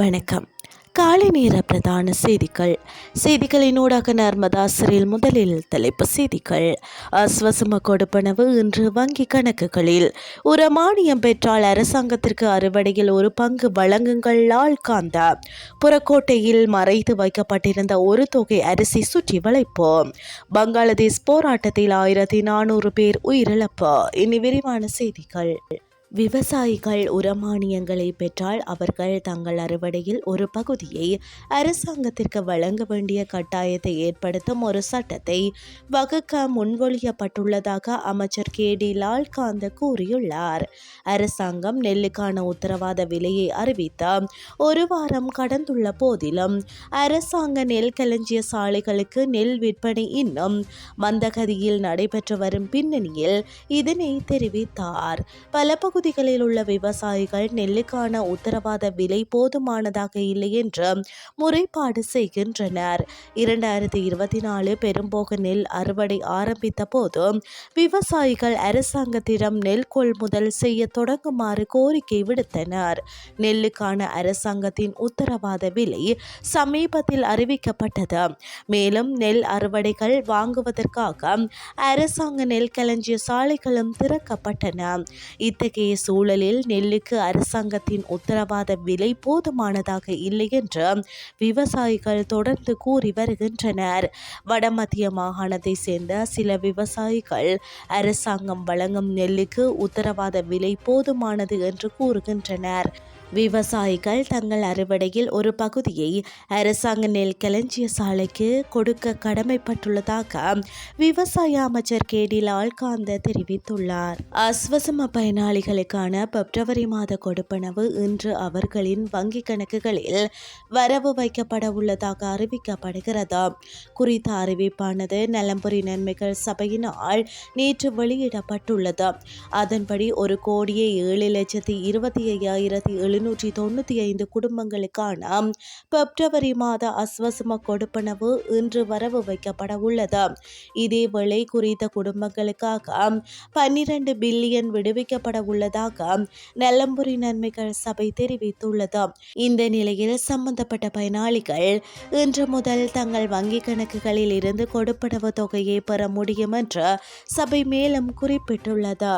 வணக்கம். காலை நேர பிரதான செய்திகள். செய்திகளின் ஊடாக நர்மதாசரில் முதலில் தலைப்பு செய்திகள். அஸ்வசம கொடுப்பனவு இன்று வங்கி கணக்குகளில். ஒரு மானியம் பெற்றால் அரசாங்கத்திற்கு அறுவடையில் ஒரு பங்கு வழங்குங்கள் லால்காந்தா புறக்கோட்டையில் மறைத்து வைக்கப்பட்டிருந்த ஒரு தொகை அரிசி சுற்றி வளைப்போம். பங்களாதேஷ் போராட்டத்தில் ஆயிரத்தி நானூறு பேர் உயிரிழப்பு. இனி விரிவான செய்திகள். விவசாயிகள் உரமானியங்களை பெற்றால் அவர்கள் தங்கள் அறுவடையில் ஒரு பகுதியை அரசாங்கத்திற்கு வழங்க வேண்டிய கட்டாயத்தை ஏற்படுத்தும் ஒரு சட்டத்தை வகுக்க முன்மொழியப்பட்டுள்ளதாக அமைச்சர் கே. டி. லால்காந்த் கூறியுள்ளார். அரசாங்கம் நெல்லுக்கான உத்தரவாத விலையை அறிவித்த ஒரு வாரம் கடந்துள்ள போதிலும் அரசாங்க நெல் களஞ்சிய சாலைகளுக்கு நெல் விற்பனை இன்னும் மந்தகதியில் நடைபெற்று வரும் பின்னணியில் இதனை தெரிவித்தார். பல பகுதி பகுதிகளில் உள்ள விவசாயிகள் நெல்லுக்கான உத்தரவாத விலை போதுமானதாக இல்லை என்று முறைப்பாடு செய்கின்றனர். இரண்டாயிரத்தி இருபத்தி நாலு பெரும்போக நெல் அறுவடை ஆரம்பித்த போது விவசாயிகள் அரசாங்கத்திடம் நெல் கொள்முதல் செய்ய தொடங்குமாறு கோரிக்கை விடுத்தனர். நெல்லுக்கான அரசாங்கத்தின் உத்தரவாத விலை சமீபத்தில் அறிவிக்கப்பட்டது. மேலும் நெல் அறுவடைகள் வாங்குவதற்காக அரசாங்க நெல் களஞ்சிய சாலைகளும் திறக்கப்பட்டன. இத்தகைய இத்தகைய சூழலில் நெல்லுக்கு அரசாங்கத்தின் உத்தரவாத விலை போதுமானதாக இல்லை என்று விவசாயிகள் தொடர்ந்து கூறி வருகின்றனர். வடமத்திய மாகாணத்தை சேர்ந்த சில விவசாயிகள் அரசாங்கம் வழங்கும் நெல்லுக்கு உத்தரவாத விலை போதுமானது என்று கூறுகின்றனர். விவசாயிகள் தங்கள் அறுவடையில் ஒரு பகுதியை அரசாங்க நெல் களஞ்சிய சாலைக்கு கொடுக்க கடமைப்பட்டுள்ளதாக விவசாய அமைச்சர் கே டி லால்காந்த தெரிவித்துள்ளார். அஸ்வசம பயனாளிகளுக்கான பிப்ரவரி மாத கொடுப்பனவு இன்று அவர்களின் வங்கி கணக்குகளில் வரவு வைக்கப்பட உள்ளதாக அறிவிக்கப்படுகிறது. குறித்த அறிவிப்பானது நலம்புரி நன்மைகள் சபையினால் நேற்று வெளியிடப்பட்டுள்ளது. அதன்படி ஒரு கோடியே ஏழு லட்சத்தி இருபத்தி ஐயாயிரத்தி எழு எழுநூற்றி தொண்ணூற்றி ஐந்து குடும்பங்களுக்கான பிப்ரவரி மாத அஸ்வசம கொடுப்பனவு இன்று வரவு வைக்கப்பட உள்ளது. இதேவேளை குறித்த குடும்பங்களுக்காக பன்னிரண்டு பில்லியன் விடுவிக்கப்பட உள்ளதாக நல்லம்புரி நன்மைகள் சபை தெரிவித்துள்ளது. இந்த நிலையில் சம்பந்தப்பட்ட பயனாளிகள் இன்று முதல் தங்கள் வங்கிக் கணக்குகளில் இருந்து கொடுப்பனவு தொகையை பெற முடியும் என்று சபை மேலும் குறிப்பிட்டுள்ளது.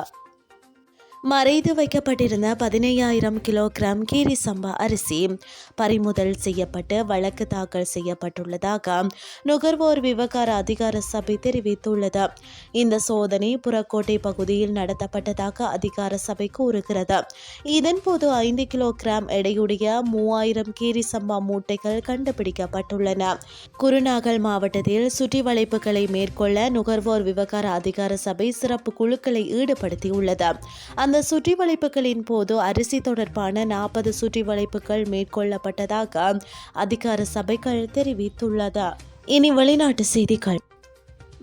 மறைத்து வைக்கப்பட்டிருந்த பதினையாயிரம் கிலோகிராம் கீரி சம்பா அரிசி பறிமுதல் செய்யப்பட்டு வழக்கு தாக்கல் செய்யப்பட்டுள்ளதாக நுகர்வோர் விவகார அதிகார சபை தெரிவித்துள்ளது. இந்த சோதனை புறக்கோட்டை பகுதியில் நடத்தப்பட்டதாக அதிகார சபை கூறுகிறது. இதன்போது ஐந்து கிலோகிராம் எடையுடைய மூவாயிரம் கீரி சம்பா மூட்டைகள் கண்டுபிடிக்கப்பட்டுள்ளன. குருநாகல் மாவட்டத்தில் சுற்றிவளைப்புகளை மேற்கொள்ள நுகர்வோர் விவகார அதிகார சபை சிறப்பு குழுக்களை ஈடுபடுத்தியுள்ளது. அந்த சுற்றி வளைப்புகளின் போது அரிசி தொடர்பான நாற்பது சுற்றி வளைப்புகள் மேற்கொள்ளப்பட்டதாக அதிகார சபைகள் தெரிவித்துள்ளது. இனி வெளிநாட்டு செய்திகள்.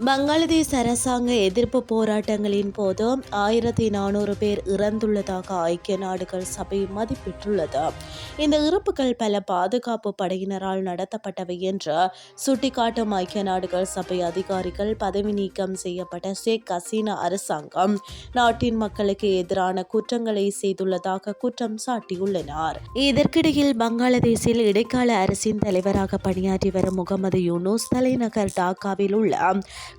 பங்களாதேஷ் அரசாங்க எதிர்ப்பு போராட்டங்களின் போது ஆயிரத்தி நானூறு பேர் இறந்துள்ளதாக ஐக்கிய நாடுகள் சபை மதிப்பிட்டுள்ளது. இந்த இறப்புகள் பல பாதுகாப்பு படையினரால் நடத்தப்பட்டவை என்று சுட்டிக்காட்டும் ஐக்கிய நாடுகள் சபை அதிகாரிகள் பதவி நீக்கம் செய்யப்பட்ட ஷேக் ஹசீனா அரசாங்கம் நாட்டின் மக்களுக்கு எதிரான குற்றங்களை செய்துள்ளதாக குற்றம் சாட்டியுள்ளனர். இதற்கிடையில் பங்களாதேஷில் இடைக்கால அரசின் தலைவராக பணியாற்றி வரும் முகமது யூனூஸ் தலைநகர் டாக்காவில் உள்ள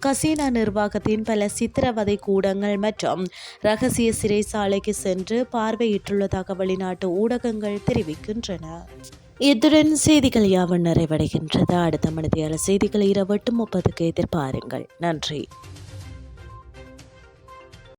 கசீனா நிர்வாகத்தின் பல சித்திரவதை கூடங்கள் மற்றும் ரகசிய சிறைச்சாலைக்கு சென்று பார்வையிட்டுள்ளதாக வெளிநாட்டு ஊடகங்கள் தெரிவிக்கின்றன. இத்துடன் செய்திகள் யாவும் நிறைவடைகின்றது. அடுத்த மனித செய்திகள் இரவு எட்டு முப்பதுக்கு எதிர்பாருங்கள். நன்றி.